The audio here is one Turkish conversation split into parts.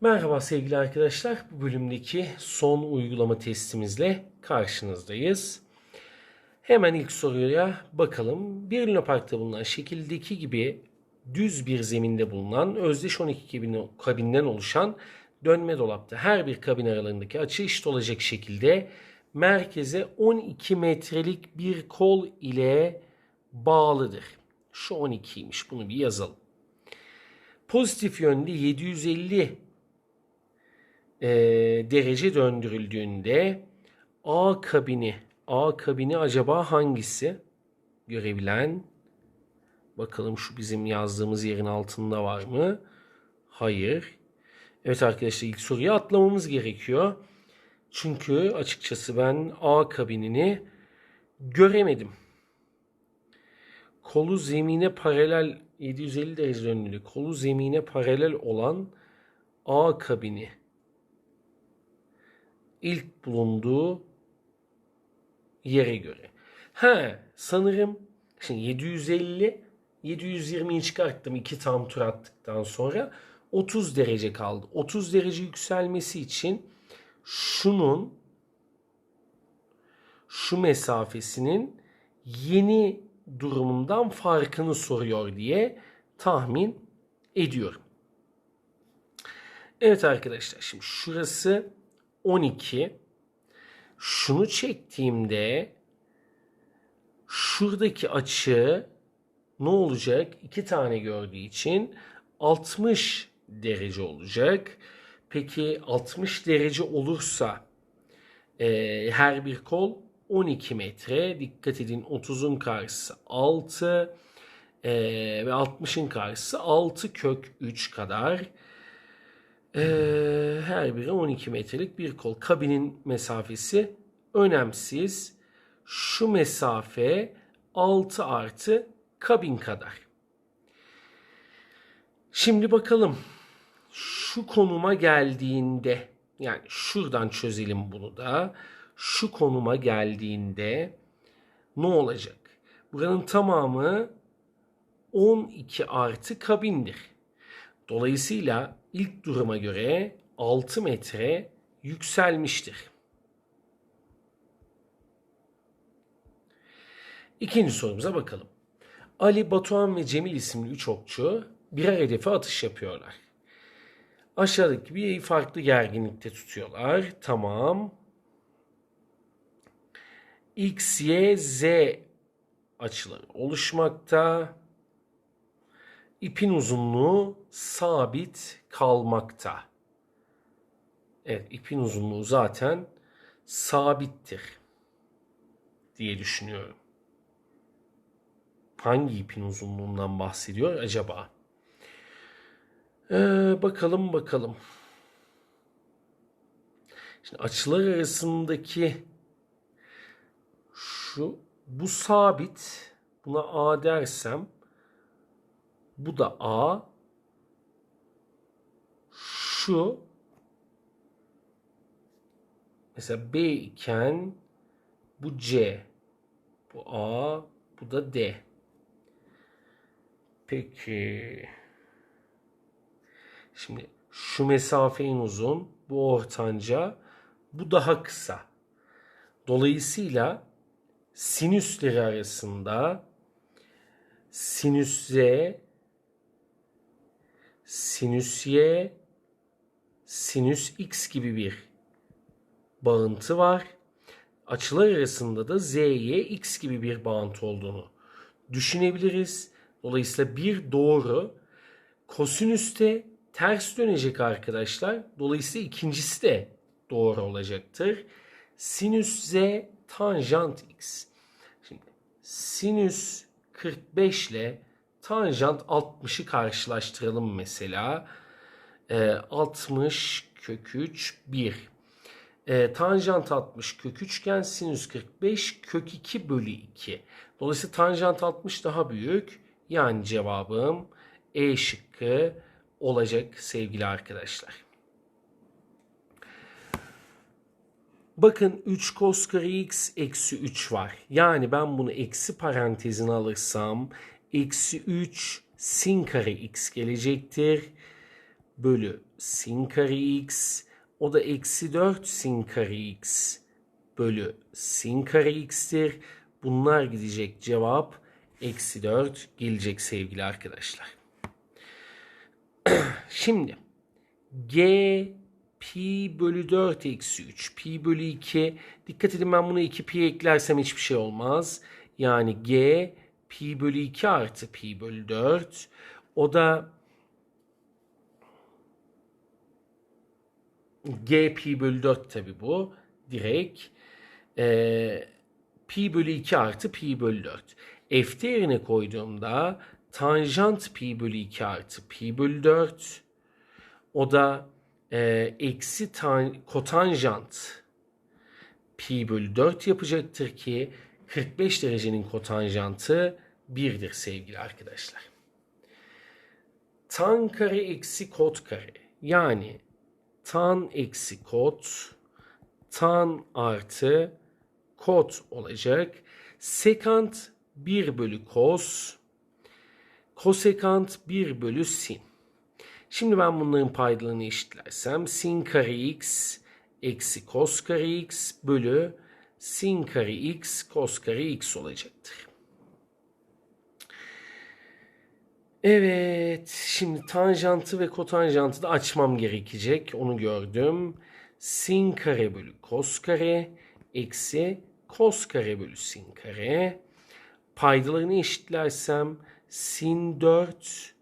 Merhaba sevgili arkadaşlar. Bu bölümdeki son uygulama testimizle karşınızdayız. Hemen ilk soruya bakalım. Bir lunaparkta bulunan şekildeki gibi düz bir zeminde bulunan özdeş 12 kabin- kabinden oluşan dönme dolapta her bir kabin aralarındaki açı eşit olacak şekilde merkeze 12 metrelik bir kol ile bağlıdır. Şu 12'ymiş. Bunu bir yazalım. Pozitif yönde 750 e, derece döndürüldüğünde A kabini A kabini acaba hangisi? Görebilen bakalım şu bizim yazdığımız yerin altında var mı? Hayır. Evet arkadaşlar ilk soruyu atlamamız gerekiyor. Çünkü açıkçası ben A kabinini göremedim. Kolu zemine paralel 750 derece döndürülü. Kolu zemine paralel olan A kabini ilk bulunduğu yere göre. Ha sanırım şimdi 750 720'yi çıkarttım iki tam tur attıktan sonra 30 derece kaldı. 30 derece yükselmesi için şunun şu mesafesinin yeni durumundan farkını soruyor diye tahmin ediyorum. Evet arkadaşlar şimdi şurası 12. Şunu çektiğimde şuradaki açı ne olacak? İki tane gördüğü için 60 derece olacak. Peki 60 derece olursa e, her bir kol 12 metre. Dikkat edin 30'un karşısı 6 e, ve 60'ın karşısı 6 kök 3 kadar. Ee, her biri 12 metrelik bir kol. Kabinin mesafesi önemsiz. Şu mesafe 6 artı kabin kadar. Şimdi bakalım şu konuma geldiğinde yani şuradan çözelim bunu da. Şu konuma geldiğinde ne olacak? Buranın tamamı 12 artı kabindir. Dolayısıyla ilk duruma göre 6 metre yükselmiştir. İkinci sorumuza bakalım. Ali, Batuhan ve Cemil isimli üç okçu birer hedefe atış yapıyorlar. Aşağıdaki bir farklı gerginlikte tutuyorlar. Tamam. X, Y, Z açıları oluşmakta. İpin uzunluğu sabit kalmakta. Evet, ipin uzunluğu zaten sabittir diye düşünüyorum. Hangi ipin uzunluğundan bahsediyor acaba? Ee, bakalım bakalım. Şimdi açılar arasındaki şu bu sabit buna A dersem bu da A. Şu mesela B iken bu C. Bu A, bu da D. Peki. Şimdi şu mesafe en uzun, bu ortanca, bu daha kısa. Dolayısıyla sinüsleri arasında sinüs Z sinüs y, sinüs x gibi bir bağıntı var. Açılar arasında da z, y, x gibi bir bağıntı olduğunu düşünebiliriz. Dolayısıyla bir doğru kosinüste ters dönecek arkadaşlar. Dolayısıyla ikincisi de doğru olacaktır. Sinüs z tanjant x. Şimdi sinüs 45 ile tanjant 60'ı karşılaştıralım mesela. E, 60 kök 3 1. E, tanjant 60 kök 3 iken sinüs 45 kök 2 bölü 2. Dolayısıyla tanjant 60 daha büyük. Yani cevabım E şıkkı olacak sevgili arkadaşlar. Bakın 3 cos kare x eksi 3 var. Yani ben bunu eksi parantezine alırsam eksi 3 sin kare x gelecektir. bölü sin kare x. O da eksi 4 sin kare x bölü sin kare x'tir. Bunlar gidecek cevap eksi 4 gelecek sevgili arkadaşlar. Şimdi g pi bölü 4 eksi 3 pi bölü 2 dikkat edin ben buna 2 pi eklersem hiçbir şey olmaz. Yani g pi bölü 2 artı pi bölü 4 o da g pi bölü 4 tabi bu direkt. E, pi bölü 2 artı pi bölü 4 f değerine koyduğumda tanjant pi bölü 2 artı pi bölü 4 o da e, eksi tan, kotanjant pi bölü 4 yapacaktır ki 45 derecenin kotanjantı 1'dir sevgili arkadaşlar. Tan kare eksi kot kare yani tan eksi kot tan artı kot olacak. Sekant 1 bölü kos kosekant 1 bölü sin. Şimdi ben bunların paydalarını eşitlersem sin kare x eksi kos kare x bölü sin kare x kos kare x olacaktır. Evet, şimdi tanjantı ve kotanjantı da açmam gerekecek. Onu gördüm. Sin kare bölü kos kare eksi kos kare bölü sin kare. Paydalarını eşitlersem sin 4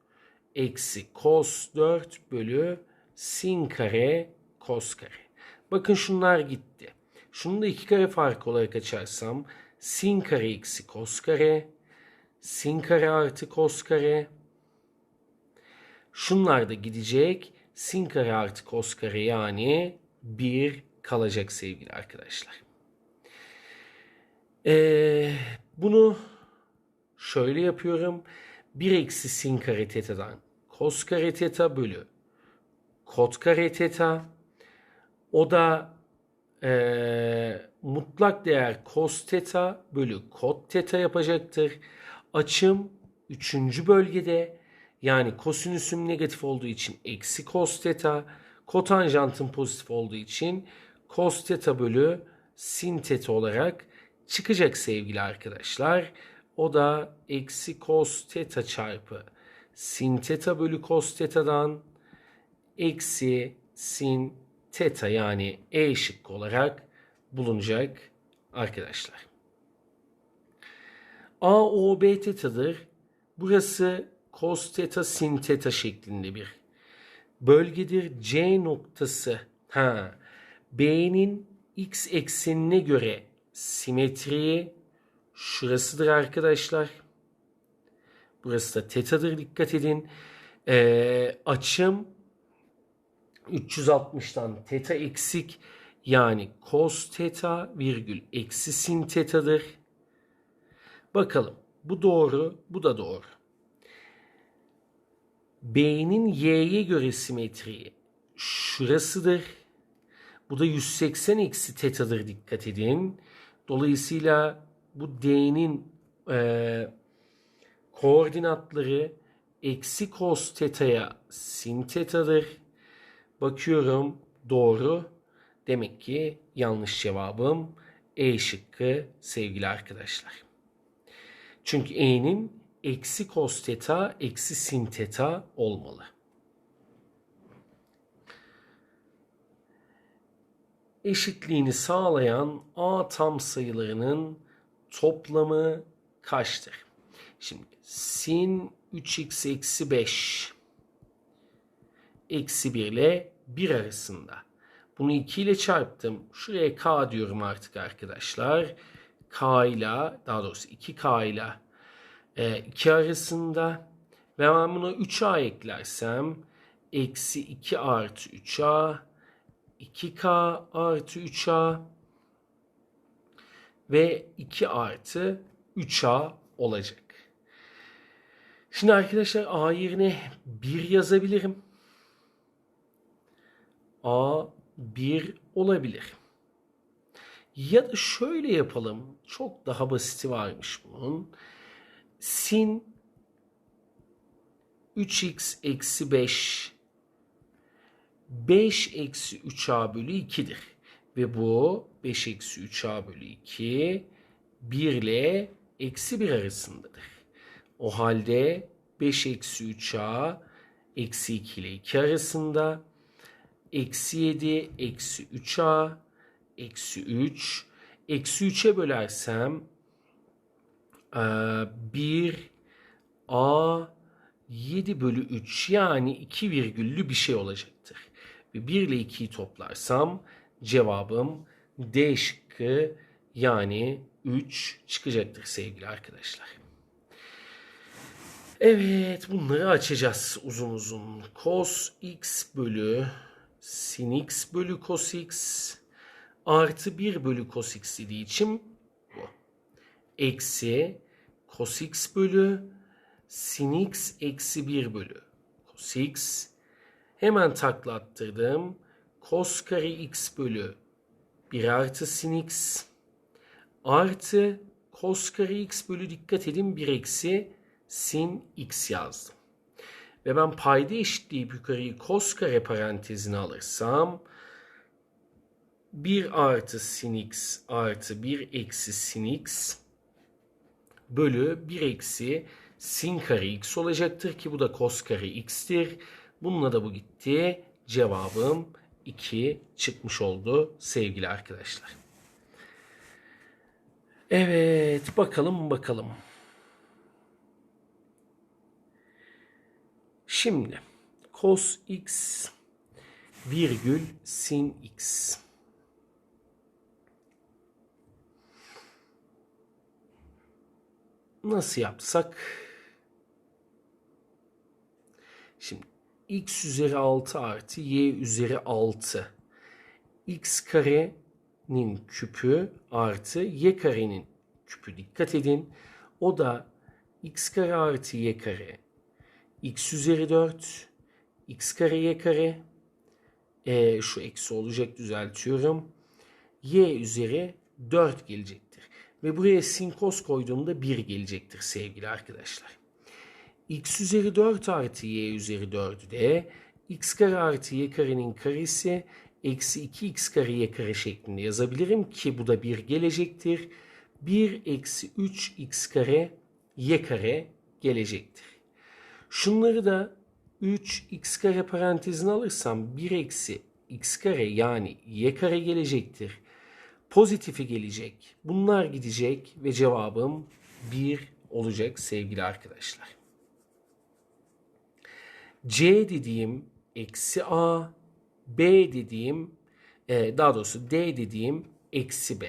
eksi cos 4 bölü sin kare cos kare. Bakın şunlar gitti. Şunu da iki kare farkı olarak açarsam sin kare eksi cos kare, sin kare artı cos kare. Şunlar da gidecek. Sin kare artı cos kare yani 1 kalacak sevgili arkadaşlar. Ee, bunu şöyle yapıyorum. 1 eksi sin kare teta'dan cos kare teta bölü kot kare teta. O da e, mutlak değer cos teta bölü kot teta yapacaktır. Açım 3. bölgede yani kosinüsüm negatif olduğu için eksi cos teta, kotanjantım pozitif olduğu için cos teta bölü sin teta olarak çıkacak sevgili arkadaşlar. O da eksi cos teta çarpı sin teta bölü cos teta'dan eksi sin teta yani E şıkkı olarak bulunacak arkadaşlar. A, O, B tetadır. Burası cos teta sin teta şeklinde bir bölgedir. C noktası ha B'nin x eksenine göre simetriği şurasıdır arkadaşlar. Burası da tetadır dikkat edin. Ee, açım 360'tan teta eksik yani cos teta virgül eksi sin tetadır. Bakalım bu doğru bu da doğru. B'nin y'ye göre simetriği şurasıdır. Bu da 180 eksi tetadır dikkat edin. Dolayısıyla bu D'nin e, koordinatları eksi cos teta'ya sin teta'dır. Bakıyorum doğru. Demek ki yanlış cevabım E şıkkı sevgili arkadaşlar. Çünkü E'nin eksi cos teta eksi sin teta olmalı. Eşitliğini sağlayan A tam sayılarının toplamı kaçtır? Şimdi sin 3x eksi 5 eksi 1 ile 1 arasında. Bunu 2 ile çarptım. Şuraya k diyorum artık arkadaşlar. k ile daha doğrusu 2k ile 2 e, arasında. Ve ben buna 3a eklersem eksi 2 artı 3a 2k artı 3a ve 2 artı 3a olacak. Şimdi arkadaşlar a yerine 1 yazabilirim. A 1 olabilir. Ya da şöyle yapalım. Çok daha basiti varmış bunun. Sin 3x eksi 5 5 eksi 3a bölü 2'dir. Ve bu 5 eksi 3a bölü 2 1 ile eksi 1 arasındadır. O halde 5 eksi 3a eksi 2 ile 2 arasında eksi 7 eksi 3a eksi 3 eksi 3'e bölersem 1 a 7 bölü 3 yani 2 virgüllü bir şey olacaktır. Ve 1 ile 2'yi toplarsam cevabım D şıkkı yani 3 çıkacaktır sevgili arkadaşlar. Evet bunları açacağız uzun uzun. Cos x bölü sin x bölü cos x artı 1 bölü cos x dediği için bu. Eksi cos x bölü sin x eksi 1 bölü cos x. Hemen takla attırdım. Cos kare x bölü 1 artı sin x artı cos kare x bölü dikkat edin 1 eksi sin x yazdım. Ve ben payda eşitleyip yukarıyı cos kare parantezine alırsam 1 artı sin x artı 1 eksi sin x bölü 1 eksi sin kare x olacaktır ki bu da cos kare x'tir. Bununla da bu gitti. Cevabım 2 çıkmış oldu sevgili arkadaşlar. Evet bakalım bakalım. Şimdi cos x virgül sin x. Nasıl yapsak? Şimdi x üzeri 6 artı y üzeri 6. x karenin küpü artı y karenin küpü. Dikkat edin. O da x kare artı y kare. X üzeri 4. x kare y kare. E, şu eksi olacak düzeltiyorum. y üzeri 4 gelecektir. Ve buraya sin cos koyduğumda 1 gelecektir sevgili arkadaşlar x üzeri 4 artı y üzeri 4'ü de x kare artı y karenin karesi eksi 2x kare y kare şeklinde yazabilirim ki bu da 1 gelecektir. 1 eksi 3x kare y kare gelecektir. Şunları da 3x kare parantezine alırsam 1 eksi x kare yani y kare gelecektir. Pozitifi gelecek. Bunlar gidecek ve cevabım 1 olacak sevgili arkadaşlar. C dediğim eksi A, B dediğim e, daha doğrusu D dediğim eksi B.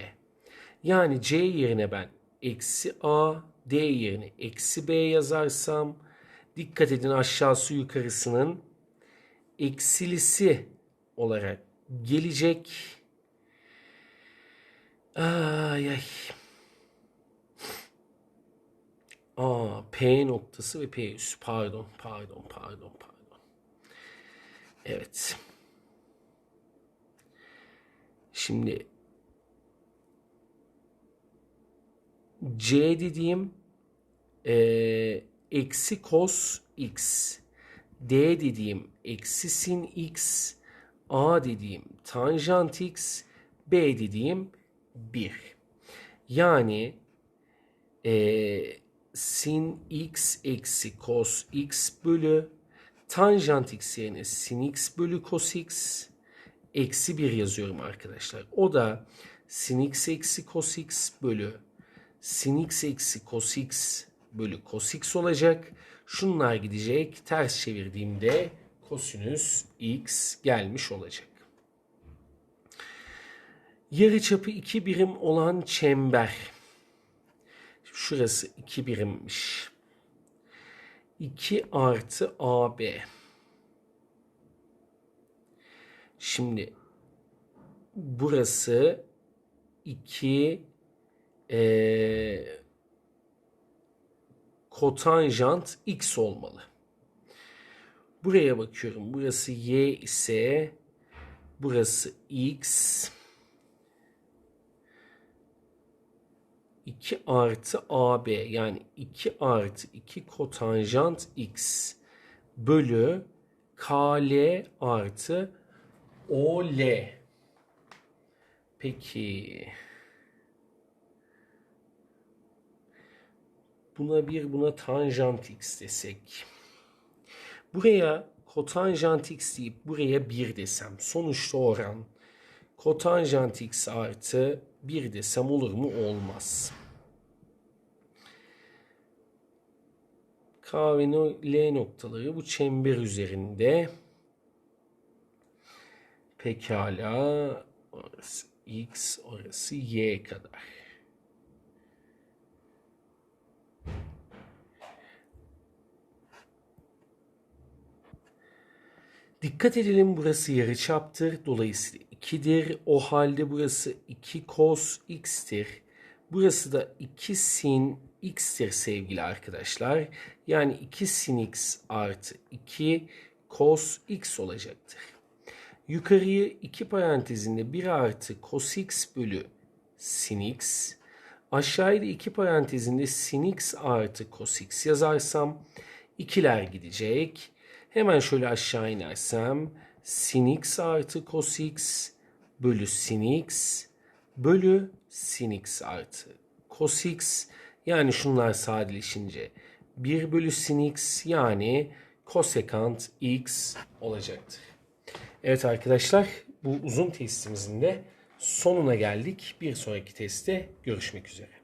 Yani C yerine ben eksi A, D yerine eksi B yazarsam dikkat edin aşağısı yukarısının eksilisi olarak gelecek. Ay ay. Aa, P noktası ve P üst. Pardon, pardon, pardon, pardon. Evet. Şimdi C dediğim e, eksi cos x. D dediğim eksi sin x. A dediğim tanjant x. B dediğim 1. Yani eee sin x eksi cos x bölü tanjant x yerine sin x bölü cos x eksi 1 yazıyorum arkadaşlar. O da sin x eksi cos x bölü sin x eksi cos x bölü cos x olacak. Şunlar gidecek. Ters çevirdiğimde kosinüs x gelmiş olacak. Yarıçapı 2 birim olan çember Şurası 2 birimmiş. 2 artı AB. Şimdi burası 2 e, kotanjant x olmalı. Buraya bakıyorum. Burası y ise burası x 2 artı AB yani 2 artı 2 kotanjant x bölü KL artı OL. Peki. Buna bir buna tanjant x desek. Buraya kotanjant x deyip buraya 1 desem. Sonuçta oran kotanjant x artı 1 desem olur mu? Olmaz. K ve L noktaları bu çember üzerinde. Pekala. Orası X, orası Y kadar. Dikkat edelim burası yarıçaptır. Dolayısıyla 2'dir. O halde burası 2 cos x'tir. Burası da 2 sin x'tir sevgili arkadaşlar. Yani 2 sin x artı 2 cos x olacaktır. Yukarıyı 2 parantezinde 1 artı cos x bölü sin x. Aşağıya da 2 parantezinde sin x artı cos x yazarsam ikiler gidecek. Hemen şöyle aşağı inersem sin x artı cos x bölü sin x bölü sin x artı cos x yani şunlar sadeleşince 1 bölü sin x yani kosekant x olacaktır. Evet arkadaşlar bu uzun testimizin de sonuna geldik. Bir sonraki testte görüşmek üzere.